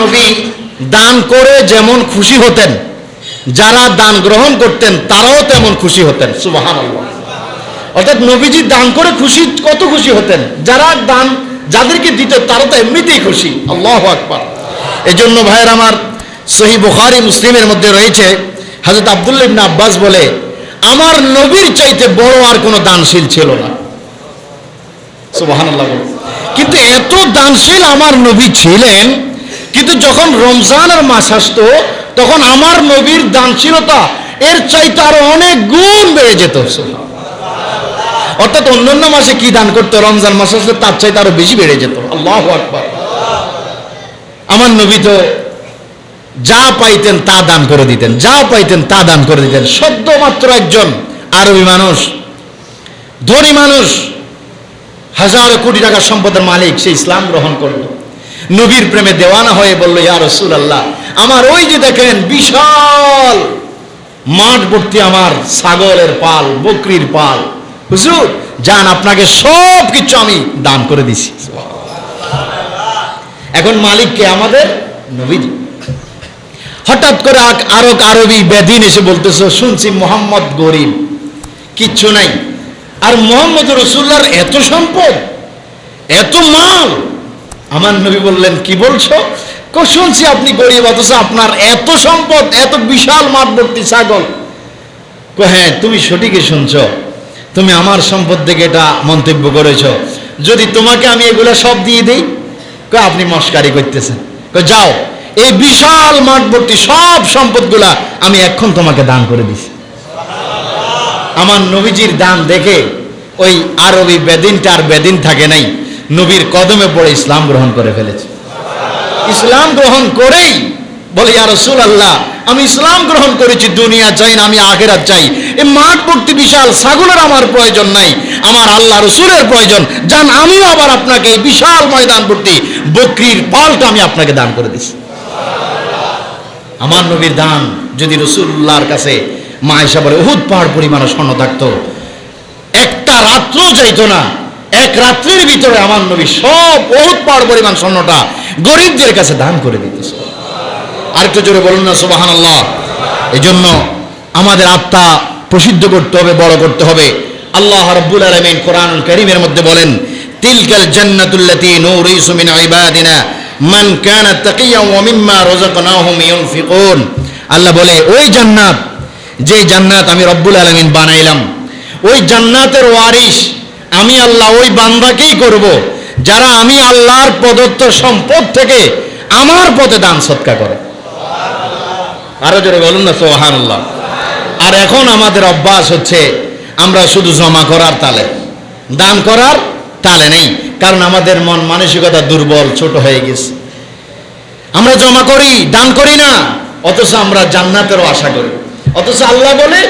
নবী দান করে যেমন খুশি হতেন, যারা দান গ্রহণ করতেন তারাও তেমন খুশি হতেন সুবাহান অর্থাৎ নবীজি দান করে খুশি, কত খুশি হতেন, যারা দান যাদেরকে দিত তারা তো এমনিতেই খুশি, আল্লাহ আকবার। এই জন্য ভাইয়ের আমার সহি বুখারি, মুসলিমের মধ্যে রয়েছে হাজরত আবদুল্লাহ ইবনে আব্বাস বলে, আমার নবীর চাইতে বড় আর কোনো দানশীল ছিল না। বলে। কিন্তু এত দানশীল আমার নবী ছিলেন কিন্তু যখন রমজানের মাস আসতো, তখন আমার নবীর দানশীলতা এর চাইতে আরও অনেক গুণ বেড়ে যেত। অর্থাৎ অন্যান্য মাসে কি দান করতো, রমজান মাস আসলে তার চাইতে আরও বেশি বেড়ে যেত। আল্লাহ আকবার। আমার নবী তো যা পাইতেন তা দান করে দিতেন, যা পাইতেন তা দান করে দিতেন। সদ্য মাত্র একজন আরবি মানুষ, ধনী মানুষ, হাজারো কোটি টাকার সম্পদের মালিক, সে ইসলাম গ্রহণ করল। নবীর প্রেমে দেওয়ানা হয়ে বলল ইয়া রসুল আল্লাহ আমার ওই যে দেখেন বিশাল মাঠ ভর্তি আমার ছাগলের পাল বকরির পাল। হুজুর যান আপনাকে সব কিছু আমি দান করে দিছি। এখন মালিককে আমাদের নবীজি হঠাৎ করে আরক আরবি বেদিন এসে বলতেছে শুনছি মোহাম্মদ গরিব কিচ্ছু নাই। আর মোহাম্মদ রসুল্লার এত সম্পদ এত মাল আমার নবী বললেন, কি বলছো? কো শুনছি আপনি গরিব, অথচ আপনার এত সম্পদ, এত বিশাল মাঠবর্তী ছাগল। হ্যাঁ তুমি সঠিকই শুনছ। তুমি আমার সম্পদ থেকে এটা মন্তব্য করেছ। যদি তোমাকে আমি এগুলো সব দিয়ে দিই আপনি মস্কারি করতেছেন। যাও, এই বিশাল মাঠবর্তী সব সম্পদগুলা আমি এখন তোমাকে দান করে দিছি। আমার নবীজির দান দেখে ওই আরবি বেদিনটা আর বেদিন থাকে নাই। নবীর কদমে পড়ে ইসলাম গ্রহণ করে ফেলেছে। ইসলাম গ্রহণ করেই বলে, ইয়া আল্লাহ আমি ইসলাম গ্রহণ করেছি, দুনিয়া চাই না, আমি আখেরাত চাই এই মাঠ ভর্তি বিশাল ছাগলের আমার প্রয়োজন নাই, আমার আল্লাহ রসুলের প্রয়োজন। যান আমিও আবার আপনাকে এই বিশাল ময়দান ভর্তি বকরির পালটা আমি আপনাকে দান করে দিছি। আমার নবীর দান যদি রসুল্লাহর কাছে মা বলে, উহুদ পাহাড় পরিমাণ স্বর্ণ থাকতো, একটা রাত্রও যাইতো না এক রাত্রির ভিতরে আমার নবী সব বহুত পাহাড় পরিমাণ স্বর্ণটা গরিবদের কাছে দান করে দিতেছে। আরেকটু জোরে বলুন না সুবাহান আল্লাহ এই জন্য আমাদের আত্মা প্রসিদ্ধ করতে হবে, বড় করতে হবে। আল্লাহ রব্বুল আলমিন কোরআন করিমের মধ্যে বলেন, তিলকাল জান্নাতুল্লাতি নূরিসু মিন ইবাদিনা, মান কানা তাকিয়া ওয়া মিম্মা রাযাকনাহুম ইউনফিকুন। আল্লাহ বলে, ওই জান্নাত, যে জান্নাত আমি রব্বুল আলমিন বানাইলাম, ওই জান্নাতের ওয়ারিশ আমি আল্লাহ ওই বান্দাকেই করব। যারা আমি আল্লাহর প্রদত্ত সম্পদ থেকে আমার পথে দান সৎকা করে। আরও জোরে বলুন না সোহান আর এখন আমাদের অভ্যাস হচ্ছে, আমরা শুধু জমা করার তালে। দান করার তালে নেই, কারণ আমাদের মন মানসিকতা দুর্বল, ছোট হয়ে গেছে। আমরা জমা করি, দান করি না, অথচ আমরা জান্নাতেরও আশা করি। অথচ আল্লাহ বলে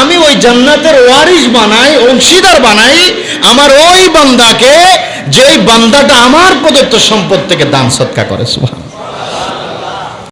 আমি ওই জান্নাতের ওয়ারিস বানাই, অংশীদার বানাই, আমার ওই বান্দাকে যেই বান্দাটা আমার প্রদত্ত সম্পদ থেকে দান সৎকা করে সুবহান